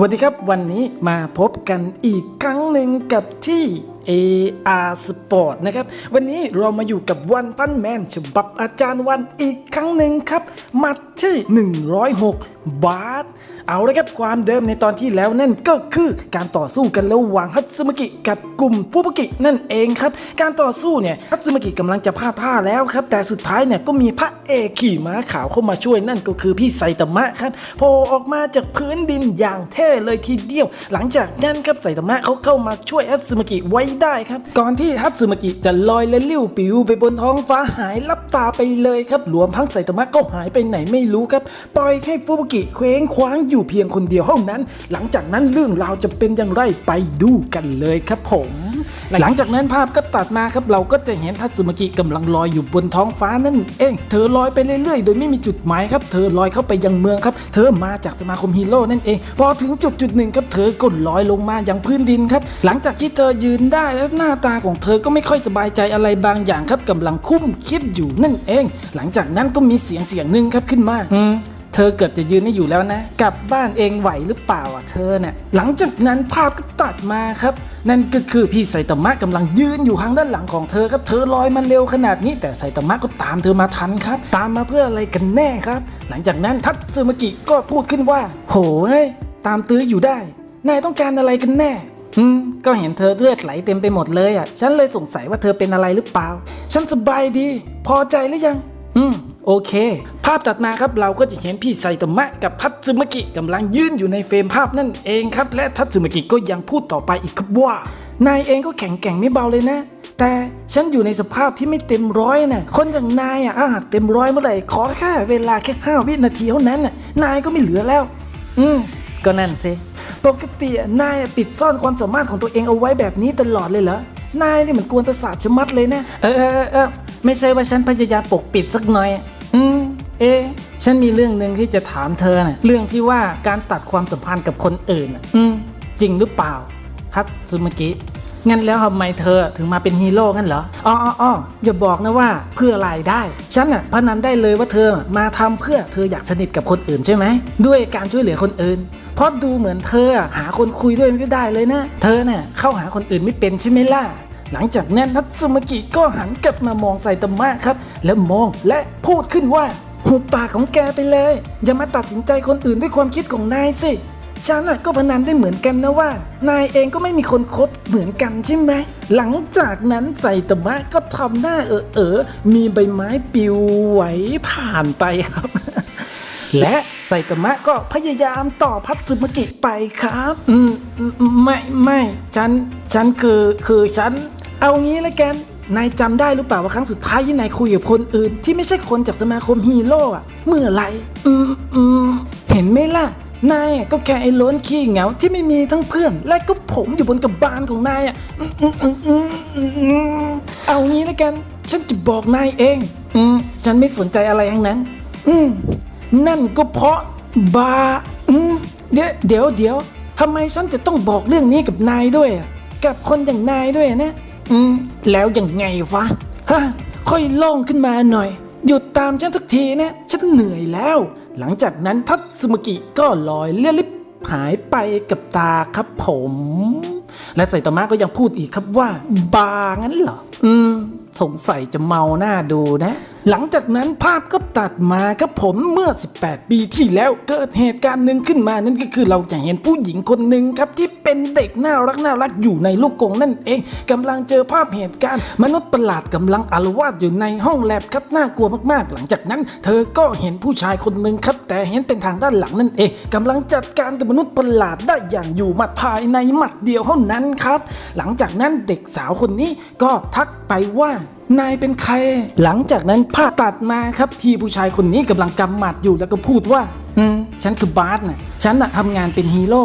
วัสดีครับวันนี้มาพบกันอีกครั้งหนึ่งกับที่ AR Sport นะครับ วันนี้เรามาอยู่กับวันพันแมนฉบับอาจารย์วันอีกครั้งหนึ่งครับ มัดที่ 106 บาท เอาละครับความเดิมในตอนที่แล้วนั่นก็คือการต่อสู้กันระหว่างฮัตสึมกิกับกลุ่มฟูบุกินั่นเองครับ การต่อสู้เนี่ยฮัตสึมกิกำลังจะพลาดท่าแล้วครับ แต่สุดท้ายเนี่ยก็มีพระเอกขี่ม้าขาวเข้ามาช่วยนั่นก็คือพี่ไซตามะครับโผล่ออกมาจากพื้นดินอย่างเท่เลยทีเดียว หลังจากนั้นครับไซตามะเขาเข้ามาช่วยฮัตสึมกิไว้ได้ครับ ก่อนที่ฮัตสึมกิจะลอยและลิ้วปิวไปบนท้องฟ้าหายลับตาไปเลยครับรวมทั้งไซตามะก็หายไปไหนไม่รู้ครับ ปล่อยให้ฟูบุกิเคว้งคว้างอยูู่่เพียงคนเดียวเท่านั้น หลังจากนั้นเรื่องราวจะเป็นอย่างไรไปดูกันเลยครับผมหลังจากนั้นภาพก็ตัดมาครับเราก็จะเห็นทัตสึมากิกำลังลอยอยู่บนท้องฟ้านั่นเองเธอลอยไปเรื่อยๆ โดยไม่มีจุดหมายครับ เธอลอยเข้าไปยังเมืองครับ เธอมาจากสมาคมฮีโร่นั่นเอง พอถึงจุดจุดหนึ่งครับเธอก็ลอยลงมาอย่างพื้นดินครับ หลังจากที่เธอยืนได้แล้วหน้าตาของเธอก็ไม่ค่อยสบายใจอะไรบางอย่างครับกำลังคุ้มคิดอยู่นั่นเอง หลังจากนั้นก็มีเสียงเสียงหนึ่งครับขึ้นมาอืม เธอเกือบจะยืนไม่อยู่แล้วนะ กลับบ้านเองไหวหรือเปล่าอะเธอเนี่ยหลังจากนั้นภาพก็ตัดมาครับ นั่นก็คือพี่ไซตามะกำลังยืนอยู่ทางด้านหลังของเธอครับ เธอลอยมันเร็วขนาดนี้ แต่ไซตามะก็ตามเธอมาทันครับ ตามมาเพื่ออะไรกันแน่ครับ หลังจากนั้นทัตสึมากิก็พูดขึ้นว่า โห้ยตามตื้ออยู่ได้ นายต้องการอะไรกันแน่อืมก็เห็นเธอเลือดไหลเต็มไปหมดเลยอะ ฉันเลยสงสัยว่าเธอเป็นอะไรหรือเปล่า ฉันสบายดี พอใจหรือยัง อืม โอเค ภาพตัดมาครับเราก็จะเห็นพี่ไซตมะกับทัตสึมากิกำลังยืนอยู่ในเฟรมภาพนั่นเองครับ และทัตสึมากิก็ยังพูดต่อไปอีกครับว่านายเองก็แข็งแกร่งไม่เบาเลยนะ แต่ฉันอยู่ในสภาพที่ไม่เต็มร้อยนะ่ะคนอย่างนายอะอาหากเต็มร้อยเมื่อไหร่ขอแค่เวลาแค่ห้าวินาทีเท่านั้นน่ะนายก็ไม่เหลือแล้ว อืมก็นั่นสิปกตินายปิดซ่อนความสามารถของตัวเองเอาไว้แบบนี้ตลอดเลยเหรอนายนี่เหมือนกวนประสาทชะมัดเลยนะ เออเออเออไม่ใช่ว่าฉันพยายามปกปิดสักหน่อย อืม เอะฉันมีเรื่องหนึ่งที่จะถามเธอนะ่ะ เรื่องที่ว่าการตัดความสัมพันธ์กับคนอื่นน่ะอืม จริงหรือเปล่า ฮัตซึมกิงั้นแล้วทำไมเธอถึงมาเป็นฮีโร่งั้นเหรอ อ๋ออ๋ออย่าบอกนะว่าเพื่อรายได้ ฉันน่ะพนันได้เลยว่าเธอมาทำเพื่อเธออยากสนิทกับคนอื่นใช่ไหม ด้วยการช่วยเหลือคนอื่น เพราะดูเหมือนเธอหาคนคุยด้วยไม่ได้เลยนะ เธอน่ะเข้าหาคนอื่นไม่เป็นใช่ไหมล่ะ หลังจากนั้นนัตสึมากิก็หันกลับมามองใส่ตามะครับ แล้วมองและพูดขึ้นว่าหุบปากของแกไปเลย อย่ามาตัดสินใจคนอื่นด้วยความคิดของนายสิฉันน่ะก็พนันได้เหมือนกันนะว่า นายเองก็ไม่มีคนคบเหมือนกันใช่ไหม หลังจากนั้นใส่ตมะก็ทำหน้าเออเออมีใบไม้ปิวไหวผ่านไปครับ และไซตามะก็พยายามต่อพัตสึมกิไปครับ อืมไม่ไม่ฉัน ฉันคือคือฉัน เอางี้ละกัน นายจำได้หรือเปล่าว่าครั้งสุดท้ายที่นายคุยกับคนอื่น ที่ไม่ใช่คนจากสมาคมฮีโร่อะเมื่อไหรอืมอืมเห็นไหมล่ะ นายก็แค่ไอ้ล้นขี้เหงาที่ไม่มีทั้งเพื่อน และก็ผมอยู่บนกระบาลของนายอะอืมอืมอืมอืมอืมเอางี้ล้วกัน ฉันจะบอกนายเอง อืมฉันไม่สนใจอะไรทั้งนั้น อืมนั่นก็เพราะบาอืมเดี๋ยวเดี๋ยวเดี๋ยวทำไมฉันจะต้องบอกเรื่องนี้กับนายด้วยอะกับคนอย่างนายด้วยนะ อืม แล้วยังไงวะ ฮะ ค่อยโล่งขึ้นมาหน่อย หยุดตามฉันสักทีนะ ฉันเหนื่อยแล้ว หลังจากนั้นทัตสึมกิก็ลอยเลี่ยลิบหายไปกับตาครับผม และไซตามะก็ยังพูดอีกครับว่า บางั้นเหรอ อืม สงสัยจะเมาหน้าดูนะ หลังจากนั้นภาพก็ ตัดมาครับผมเมื่อ 18 ปีที่แล้วเกิดเหตุการณ์หนึ่งขึ้นมานั่นก็คือเราจะเห็นผู้หญิงคนหนึ่งครับที่เป็นเด็กน่ารักน่ารักอยู่ในลูกกงนั่นเองกำลังเจอภาพเหตุการณ์ มนุษย์ประหลาดกำลังอาลวาดอยู่ในห้องแลบครับน่ากลัวมากๆ หลังจากนั้น เธอก็เห็นผู้ชายคนหนึ่งครับแต่เห็นเป็นทางด้านหลังนั่นเองกำลังจัดการกับมนุษย์ประหลาดได้อย่างอยู่หมัดภายในหมัดเดียวเท่านั้นครับ หลังจากนั้นเด็กสาวคนนี้ก็ทักไปว่า นายเป็นใคร หลังจากนั้นภาพตัดมาครับที่ผู้ชายคนนี้กำลังกำหมัดอยู่แล้วก็พูดว่า อืม ฉันคือบาสนะฉันน่ะทำงานเป็นฮีโร่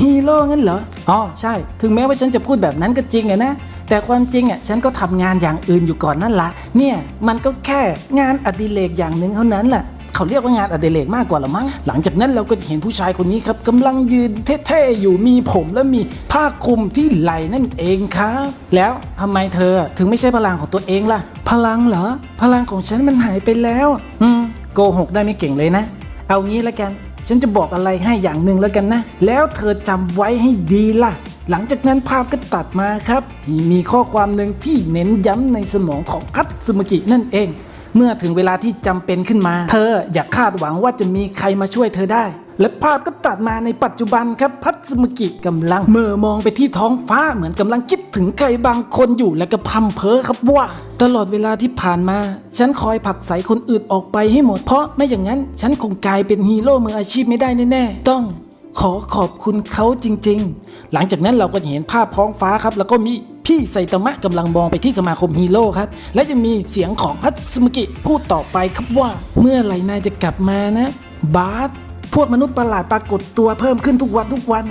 ฮีโร่งั้นเหรอ อ๋อ ใช่ ถึงแม้ว่าฉันจะพูดแบบนั้นก็จริงอะนะ แต่ความจริงอะฉันก็ทำงานอย่างอื่นอยู่ก่อนนั่นละ เนี่ย มันก็แค่งานอดิเรกอย่างหนึ่งเท่านั้นแหละ เขาเรียกว่างานอดิเรกมากกว่าละมั้งหลังจากนั้นเราก็จะเห็นผู้ชายคนนี้ครับกำลังยืนเท่ๆอยู่มีผมและมีผ้าคลุมที่ไหล่นั่นเองครับแล้วทำไมเธอถึงไม่ใช่พลังของตัวเองล่ะ พลังเหรอ พลังของฉันมันหายไปแล้ว อืมโกหกได้ไม่เก่งเลยนะ เอางี้ละกัน ฉันจะบอกอะไรให้อย่างหนึ่งแล้วกันนะ แล้วเธอจำไว้ให้ดีล่ะหลังจากนั้นภาพก็ตัดมาครับ มีข้อความหนึ่งที่เน้นย้ำในสมองของคัตสึมกินั่นเอง เมื่อถึงเวลาที่จำเป็นขึ้นมา เธออย่าคาดหวังว่าจะมีใครมาช่วยเธอได้ และภาพก็ตัดมาในปัจจุบันครับพัตสึมุกิกำลังเมื่อมองไปที่ท้องฟ้าเหมือนกำลังคิดถึงใครบางคนอยู่และก็พร่ำเพ้อครับว่าตลอดเวลาที่ผ่านมา ฉันคอยผลักไสคนอื่นออกไปให้หมด เพราะไม่อย่างนั้น ฉันคงกลายเป็นฮีโร่มืออาชีพไม่ได้แน่ๆ ต้อง ขอขอบคุณเขาจริง ๆ หลังจากนั้นเราก็จะเห็นภาพพ้องฟ้าครับ แล้วก็มีพี่ไซตามะกำลังมองไปที่สมาคมฮีโร่ครับ และจะมีเสียงของฮัตสึมุกิพูดต่อไปครับว่า เมื่อไหร่นายจะกลับมานะ บาสพวกมนุษย์ประหลาดปรากฏตัวเพิ่มขึ้นทุกวันทุกวัน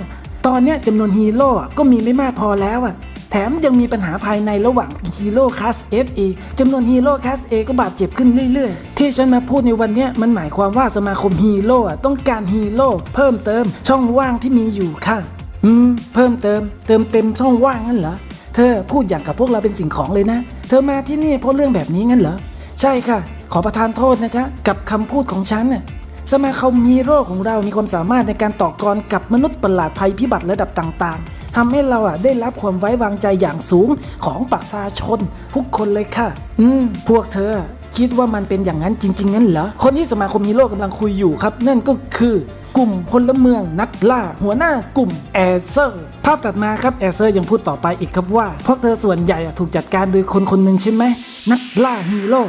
ตอนนี้จำนวนฮีโร่ก็มีไม่มากพอแล้วอะ แถมยังมีปัญหาภายในระหว่างฮีโร่คลาสเออีกจำนวนฮีโร่คลาสเอก็บาดเจ็บขึ้นเรื่อยๆ ที่ฉันมาพูดในวันนี้มันหมายความว่าสมาคมฮีโร่ต้องการฮีโร่เพิ่มเติมช่องว่างที่มีอยู่ค่ะ อืม เพิ่มเติม เติมเต็มช่องว่างงั้นเหรอ เธอพูดอย่างกับพวกเราเป็นสิ่งของเลยนะ เธอมาที่นี่เพราะเรื่องแบบนี้งั้นเหรอ ใช่ค่ะ ขอประทานโทษนะคะ กับคำพูดของฉันน่ะ สมาคมฮีโร่ของเรามีความสามารถในการต่อกรกับมนุษย์ประหลาดภัยพิบัติระดับต่างๆทำให้เราอะได้รับความไว้วางใจอย่างสูงของประชาชน ทุกคนเลยค่ะ อืม พวกเธอ คิดว่ามันเป็นอย่างนั้นจริง ๆ งั้นเหรอ คนที่สมาคมฮีโร่กำลังคุยอยู่ครับ นั่นก็คือกลุ่มพลเมืองนักล่า หัวหน้ากลุ่มแอเซอร์ ภาพตัดมาครับแอเซอร์ยังพูดต่อไปอีกครับว่า พวกเธอส่วนใหญ่ถูกจัดการโดยคนคนหนึ่งใช่ไหมนักล่าฮีโร่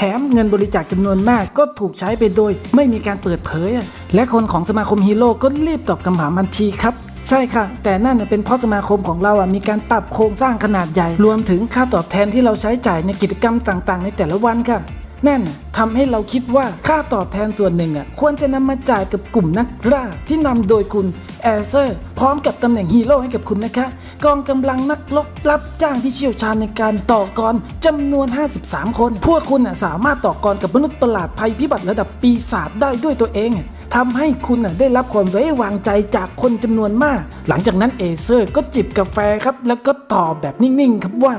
แถมเงินบริจาคจำนวนมากก็ถูกใช้ไปโดย ไม่มีการเปิดเผย และคนของสมาคมฮีโร่ก็รีบตอบคำถามทันทีครับใช่ค่ะ แต่นั่นเป็นเพราะสมาคมของเราอะมีการปรับโครงสร้างขนาดใหญ่ รวมถึงค่าตอบแทนที่เราใช้จ่ายในกิจกรรมต่างๆ ในแต่ละวันค่ะนั่นน่ะทำให้เราคิดว่าค่าตอบแทนส่วนหนึ่งอะควรจะนำมาจ่ายกับกลุ่มนักล่าที่นำโดยคุณ แอเซอร์ พร้อมกับตำแหน่งฮีโร่ให้กับคุณนะคะ กองกำลังนักรบรับจ้างที่เชี่ยวชาญในการต่อกรจำนวน 53 คน พวกคุณสามารถต่อกรกับมนุษย์ประหลาดภัยพิบัติระดับปีศาจได้ด้วยตัวเองทำให้คุณได้รับความไว้วางใจจากคนจำนวนมาก หลังจากนั้นเอเซอร์ก็จิบกาแฟครับ แล้วก็ตอบแบบนิ่งๆครับว่า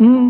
อืม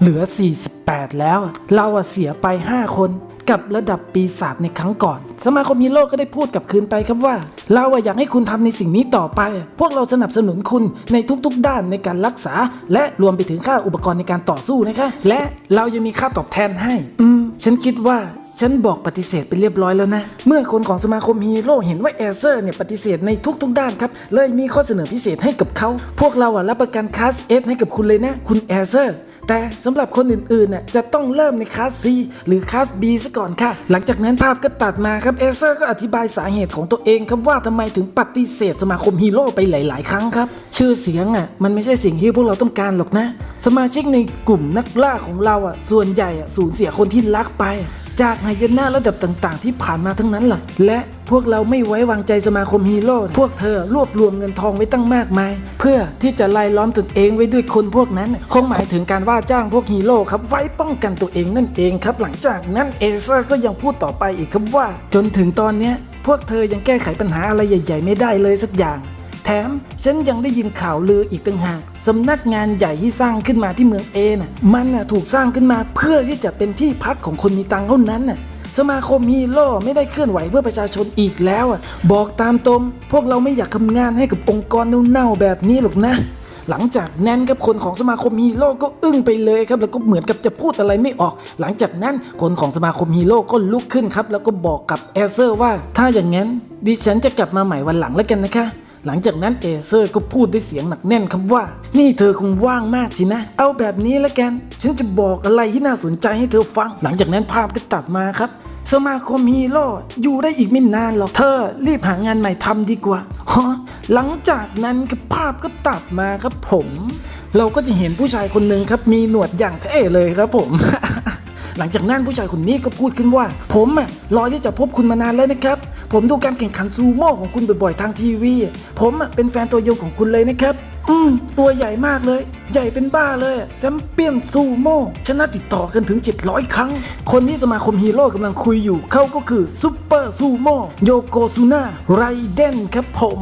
เหลือ 48 แล้ว เราเสียไป 5 คน กับระดับปีศาจในครั้งก่อน สมาคมฮีโร่ก็ได้พูดกับคืนไปครับว่า เราอยากให้คุณทำในสิ่งนี้ต่อไป พวกเราสนับสนุนคุณในทุกๆ ด้านในการรักษา และรวมไปถึงค่าอุปกรณ์ในการต่อสู้นะคะ และเรายังมีค่าตอบแทนให้ อืม ฉันคิดว่าฉันบอกปฏิเสธไปเรียบร้อยแล้วนะ เมื่อคนของสมาคมฮีโร่เห็นว่าแอเซอร์เนี่ยปฏิเสธในทุกๆ ด้านครับเลยมีข้อเสนอพิเศษให้กับเขา พวกเราอะรับประกันคลาสเอให้กับคุณเลยนะ คุณแอเซอร์แต่สำหรับคนอื่นๆน่ะจะต้องเริ่มในคลาส C หรือคลาส B ซะก่อนค่ะ หลังจากนั้นภาพก็ตัดมาครับเอเซอร์ก็อธิบายสาเหตุของตัวเองครับว่าทำไมถึงปฏิเสธสมาคมฮีโร่ไปหลาย ๆ ครั้งครับ ชื่อเสียงอะมันไม่ใช่สิ่งที่พวกเราต้องการหรอกนะ สมาชิกในกลุ่มนักล่าของเราอะส่วนใหญ่อะสูญเสียคนที่รักไป จากหายนะระดับต่างๆ ที่ผ่านมาทั้งนั้นล่ะ และพวกเราไม่ไว้วางใจสมาคมฮีโร่ พวกเธอรวบรวมเงินทองไว้ตั้งมากมาย เพื่อที่จะไล่ล้อมตนเองไว้ด้วยคนพวกนั้น คงหมายถึงการว่าจ้างพวกฮีโร่ครับไว้ป้องกันตัวเองนั่นเองครับ หลังจากนั้นเอเซอร์ก็ยังพูดต่อไปอีกครับว่า จนถึงตอนเนี้ยพวกเธอยังแก้ไขปัญหาอะไรใหญ่ ๆ ไม่ได้เลยสักอย่าง แถมฉันยังได้ยินข่าวลืออีกต่างหากสำนักงานใหญ่ที่สร้างขึ้นมาที่เมืองเอน่ะมันน่ะถูกสร้างขึ้นมาเพื่อที่จะเป็นที่พักของคนมีตังเท่านั้นน่ะสมาคมฮีโร่ไม่ได้เคลื่อนไหวเพื่อประชาชนอีกแล้วอะบอกตามตรงพวกเราไม่อยากทำงานให้กับองค์กรเน่าๆแบบนี้หรอกนะ หลังจากนั้นครับคนของสมาคมฮีโร่ก็อึ้งไปเลยครับ แล้วก็เหมือนกับจะพูดอะไรไม่ออก หลังจากนั้นคนของสมาคมฮีโร่ก็ลุกขึ้นครับ แล้วก็บอกกับเอเซอร์ว่า ถ้าอย่างนั้นดิฉันจะกลับมาใหม่วันหลังแล้วกันนะคะ หลังจากนั้นเอเซอร์ก็พูดด้วยเสียงหนักแน่นครับว่า นี่เธอคงว่างมากสินะ เอาแบบนี้แล้วกัน ฉันจะบอกอะไรที่น่าสนใจให้เธอฟัง หลังจากนั้นภาพก็ตัดมาครับสมาคมฮีโร่อยู่ได้อีกไม่นานหรอก เธอรีบหางานใหม่ทำดีกว่าฮะหลังจากนั้นก็ภาพก็ตัดมาครับผม เราก็จะเห็นผู้ชายคนหนึ่งครับมีหนวดอย่างเท่เลยครับผม หลังจากนั้นผู้ชายคนนี้ก็พูดขึ้นว่า ผมอะรอที่จะพบคุณมานานแล้วนะครับ ผมดูการแข่งขันซูโม่ของคุณบ่อยๆทางทีวี ผมเป็นแฟนตัวยงของคุณเลยนะครับ อืม ตัวใหญ่มากเลย ใหญ่เป็นบ้าเลยแชมเปี้ยนซูโม่ชนะติดต่อกันถึง 700 ครั้ง คนที่สมาคมฮีโร่กำลังคุยอยู่ เขาก็คือซูเปอร์ซูโม่โยโกซุน่าไรเดนครับผม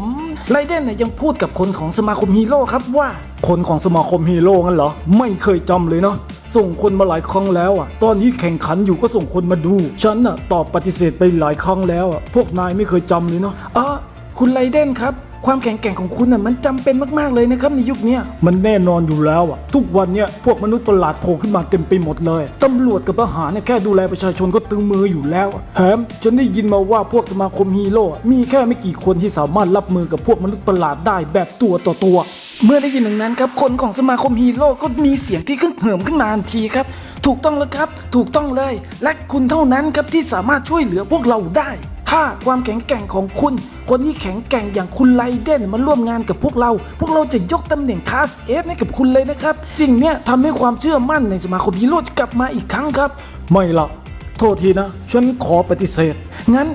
ไรเดนยยังพูดกับคนของสมาคมฮีโร่ครับว่า คนของสมาคมฮีโร่งั้นเหรอ ไม่เคยจำเลยเนาะ ส่งคนมาหลายครั้งแล้วอะ ตอนนี้แข่งขันอยู่ก็ส่งคนมาดู ฉันอะตอบปฏิเสธไปหลายครั้งแล้วอะ พวกนายไม่เคยจำเลยเนาะอ๋อคุณไรเดนครับความแข็งแกร่งของคุณน่ะมันจำเป็นมากๆเลยนะครับในยุคนี้มันแน่นอนอยู่แล้วอะ ทุกวันเนี้ยพวกมนุษย์ประหลาดโผล่ขึ้นมาเต็มไปหมดเลยตำรวจกับทหารเนี่ยแค่ดูแลประชาชนก็ตึงมืออยู่แล้วแถมฉันได้ยินมาว่าพวกสมาคมฮีโร่มีแค่ไม่กี่คนที่สามารถรับมือกับพวกมนุษย์ประหลาดได้แบบตัวต่อตัว เมื่อได้ยินอย่างนั้นครับคนของสมาคมฮีโร่ก็มีเสียงที่ขึ้นเหิมขึ้นมาทันทีครับ ถูกต้องแล้วครับ ถูกต้องเลย และคุณเท่านั้นครับที่สามารถช่วยเหลือพวกเราได้ ถ้าความแข็งแกร่งของคุณ คนที่แข็งแกร่งอย่างคุณไลเดนมาร่วมงานกับพวกเรา พวกเราจะยกตำแหน่งคาสเอสให้กับคุณเลยนะครับ สิ่งเนี้ยทำให้ความเชื่อมั่นในสมาคมฮีโร่จะกลับมาอีกครั้งครับไม่ละโทษทีนะ ฉันขอปฏิเสธ งั้น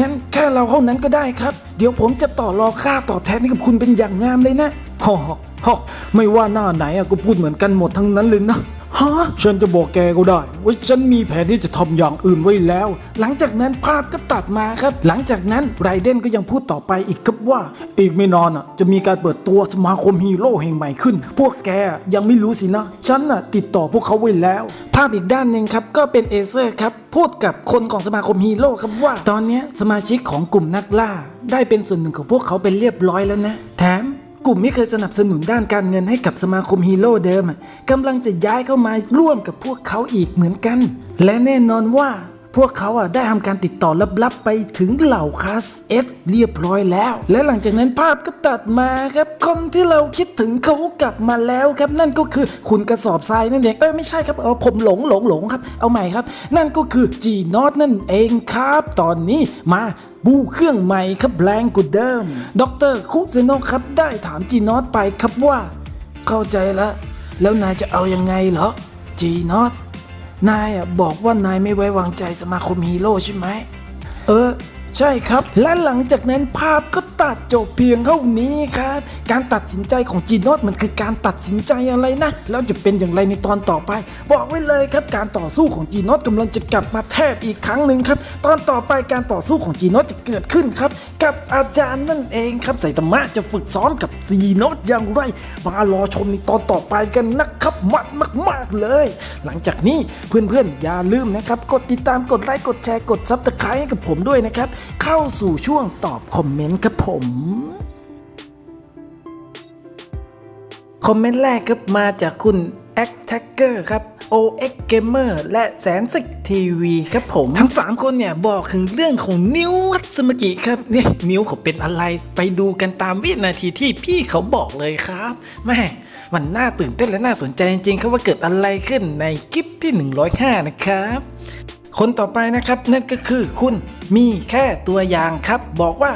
งั้นแค่เราเท่านั้นก็ได้ครับ เดี๋ยวผมจะต่อรอค่าตอบแทนให้กับคุณเป็นอย่างงามเลยนะฮอกฮอกไม่ว่าหน้าไหนอะก็พูดเหมือนกันหมดทั้งนั้นเลยนะ ฮะฉันจะบอกแกก็ได้ว่าฉันมีแผนที่จะทำอย่างอื่นไว้แล้ว หลังจากนั้นภาพก็ตัดมาครับ หลังจากนั้นไรเดนก็ยังพูดต่อไปอีกครับว่า อีกไม่นานอะจะมีการเปิดตัวสมาคมฮีโร่แห่งใหม่ขึ้น พวกแกยังไม่รู้สินะ ฉันน่ะติดต่อพวกเขาไว้แล้ว ภาพอีกด้านหนึ่งครับก็เป็นเอเซอร์ครับพูดกับคนของสมาคมฮีโร่ครับว่า ตอนนี้สมาชิกของกลุ่มนักล่า ได้เป็นส่วนหนึ่งของพวกเขาเป็นเรียบร้อยแล้วนะ แถม กลุ่มที่เคยสนับสนุนด้านการเงินให้กับสมาคมฮีโร่เดิมกำลังจะย้ายเข้ามาร่วมกับพวกเขาอีกเหมือนกัน และแน่นอนว่า พวกเขาอะได้ทำการติดต่อลับๆไปถึงเหล่าคาสเอสเรียบร้อยแล้ว และหลังจากนั้นภาพก็ตัดมาครับคนที่เราคิดถึงเขากลับมาแล้วครับ นั่นก็คือคุณกระสอบทรายนั่นเองเออไม่ใช่ครับเออผมหลงหลงหลงครับ เอาใหม่ครับ นั่นก็คือจีนอตนั่นเองครับ ตอนนี้มาบูเครื่องใหม่ครับแรงกว่าเดิมดรคุเซโนครับได้ถามจีนอตไปครับว่า เข้าใจแล้วแล้วนายจะเอายังไงเหรอจีนอต นายอะบอกว่านายไม่ไว้วางใจสมาคมฮีโร่ใช่ไหม เออ ใช่ครับ และหลังจากนั้นภาพก็ตัดจบเพียงเท่านี้ครับ การตัดสินใจของจีนอตมันคือการตัดสินใจอะไรนะ แล้วจะเป็นอย่างไรในตอนต่อไป บอกไว้เลยครับการต่อสู้ของจีนอตกำลังจะกลับมาแทบอีกครั้งหนึ่งครับ ตอนต่อไปการต่อสู้ของจีนอตจะเกิดขึ้นครับ กับอาจารย์นั่นเองครับไซตามะจะฝึกซ้อมกับจีนอตอย่างไร มารอชมในตอนต่อไปกันนะครับมันมากๆเลย หลังจากนี้เพื่อนๆอย่าลืมนะครับกดติดตามกดไลค์กดแชร์กดซับสไครต์ให้กับผมด้วยนะครับเข้าสู่ช่วงตอบคอมเมนต์ครับผม คอมเมนต์แรกครับมาจากคุณ a c t a c k e r ครับ OX Gamer และแสนสิกทีวีครับผม ทั้ง 3 คนเนี่ย บอกถึงเรื่องของนิ้ววัตสมกิครับเนี่ยนิ้วเขาเป็นอะไรไปดูกันตามวินาทีที่พี่เขาบอกเลยครับแม่มันน่าตื่นเต้นและน่าสนใจจริงๆครับว่าเกิดอะไรขึ้นในคลิปที่ 105 นะครับ คนต่อไปนะครับนั่นก็คือคุณมีแค่ตัวอย่างครับ บอกว่า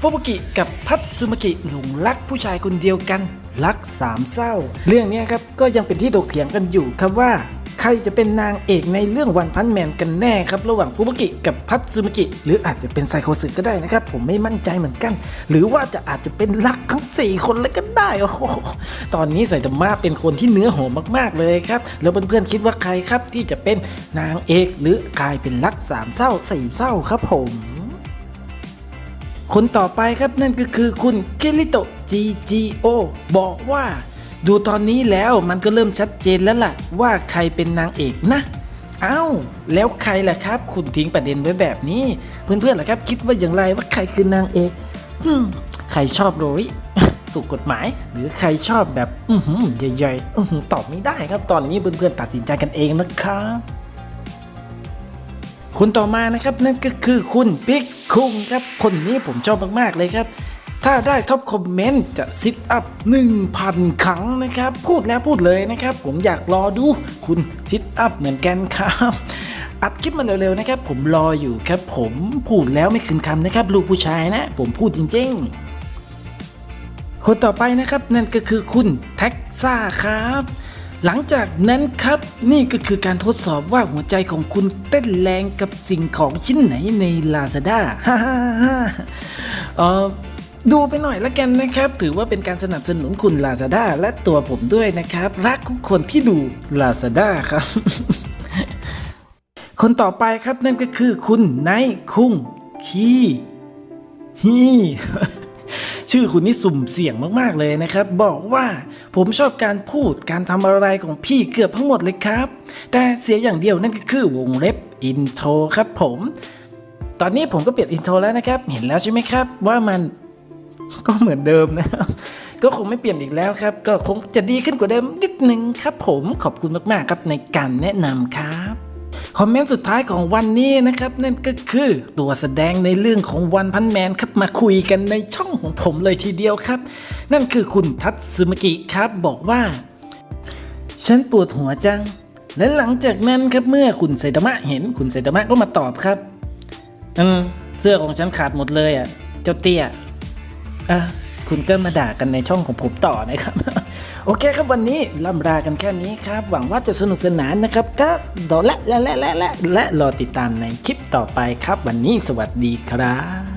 ฟุบุกิกับพัทสึมากิหลงรักผู้ชายคนเดียวกัน รักสามเศร้า เรื่องนี้ครับก็ยังเป็นที่ถกเถียงกันอยู่ครับว่า ใครจะเป็นนางเอกในเรื่องวันพันแมนกันแน่ครับ ระหว่างฟุบุกิกับพัตสึมกิหรืออาจจะเป็นไซโคสึก็ได้นะครับ ผมไม่มั่นใจเหมือนกัน หรือว่าจะอาจจะเป็นรักทั้ง 4 คนเลยก็ได้โอ้โหตอนนี้ไซตามะเป็นคนที่เนื้อหอมมากๆเลยครับ แล้วเพื่อนๆคิดว่าใครครับที่จะเป็นนางเอกหรือกลายเป็นรักสามเศร้าสี่เศร้าครับผมคนต่อไปครับนั่นก็คือคุณกิริโตะ GGO บอกว่า ดูตอนนี้แล้วมันก็เริ่มชัดเจนแล้วล่ะ ว่าใครเป็นนางเอกนะ เอ้า แล้วใครล่ะครับ คุณทิ้งประเด็นไว้แบบนี้ เพื่อนๆล่ะครับ คิดว่าอย่างไรว่าใครคือนางเอกใครชอบโรยถูกกฎหมาย หรือใครชอบแบบอืใหญ่ๆตอบไม่ได้ครับตอนนี้เพื่อนๆตัดสินใจกันเองนะครับคนต่อมานะครับนั่นก็คือคุณปิ๊กคุงครับคนนี้ผมชอบมากๆเลยครับ ถ้าได้ท็อปคอมเมนต์จะซิทอัพ 1,000 ครั้งนะครับ พูดแล้วพูดเลยนะครับ ผมอยากรอดูคุณซิทอัพเหมือนกันครับอัดคลิปมาเร็วๆนะครับ ผมรออยู่ครับ ผมพูดแล้วไม่คืนคำนะครับ ลูกผู้ชายนะ ผมพูดจริงๆ คนต่อไปนะครับนั่นก็คือคุณแท็กซ่าครับ หลังจากนั้นครับนี่ก็คือการทดสอบว่าหัวใจของคุณเต้นแรงกับสิ่งของชิ้นไหนใน Lazada ฮ่าฮ่าฮ่าเออ ดูไปหน่อยละกันนะครับ ถือว่าเป็นการสนับสนุนคุณ Lazada และตัวผมด้วยนะครับ รักทุกคนที่ดู Lazada ครับ คนต่อไปครับนั่นก็คือคุณไนคุงคีฮีชื่อคุณนี่สุ่มเสี่ยงมากๆเลยนะครับ บอกว่าผมชอบการพูดการทำอะไรของพี่เกือบทั้งหมดเลยครับ แต่เสียอย่างเดียวนั่นก็คือวงเล็บอินโทรครับผม ตอนนี้ผมก็เปลี่ยนอินโทรแล้วนะครับ เห็นแล้วใช่ไหมครับ ว่ามัน ก็เหมือนเดิมนะครับ ก็คงไม่เปลี่ยนอีกแล้วครับ ก็คงจะดีขึ้นกว่าเดิมนิดนึงครับผมขอบคุณมากๆครับในการแนะนำครับคอมเมนต์สุดท้ายของวันนี้นะครับ นั่นก็คือตัวแสดงในเรื่องของวันพันแมนครับมาคุยกันในช่องของผมเลยทีเดียวครับ นั่นคือคุณทัตสึมกิครับบอกว่า ฉันปวดหัวจัง และหลังจากนั้นครับเมื่อคุณไซตามะเห็นคุณไซตามะก็มาตอบครับอืมเสื้อของฉันขาดหมดเลยอะ เจ้าเตี้ย อะคุณก็มาด่ากันในช่องของผมต่อนะครับ โอเคครับวันนี้ล่ำรากันแค่นี้ครับ หวังว่าจะสนุกสนานนะครับ ก็รอและและและและและและรอติดตามในคลิปต่อไปครับ วันนี้สวัสดีครับ